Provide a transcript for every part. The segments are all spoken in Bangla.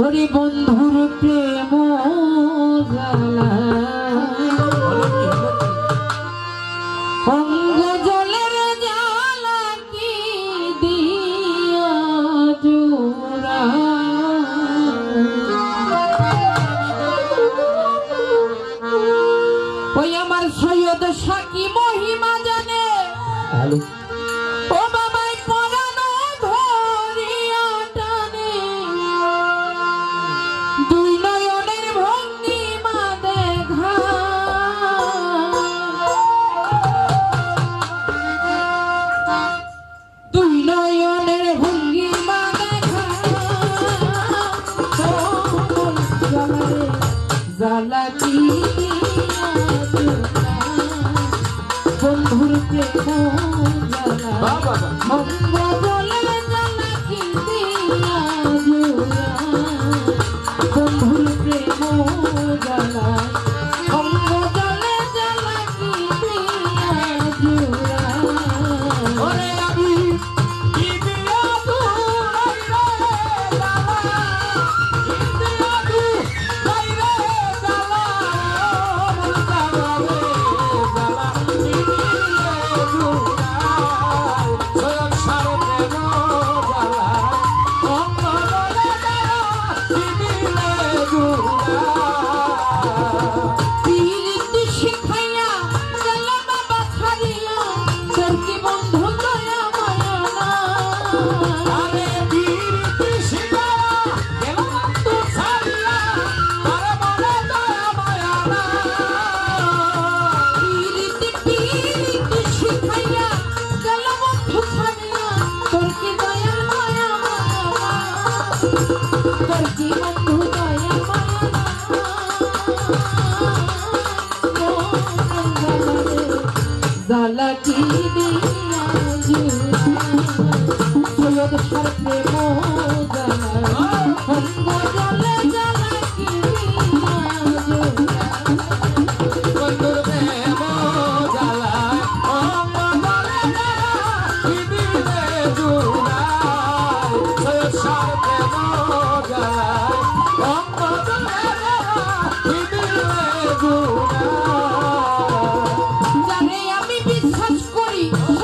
হরি বন্ধুর প্রেম জালা অঙ্গ জলের জালা দিয়া জোড়া? ওই আমার সৈয়দ সাকি মহিমা জানে। বন্ধুর বাবা বলে বন্ধুর প্রেম জানা জ্বালাটি দিয়া সৈয়দ Oh.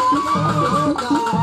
Oh, God.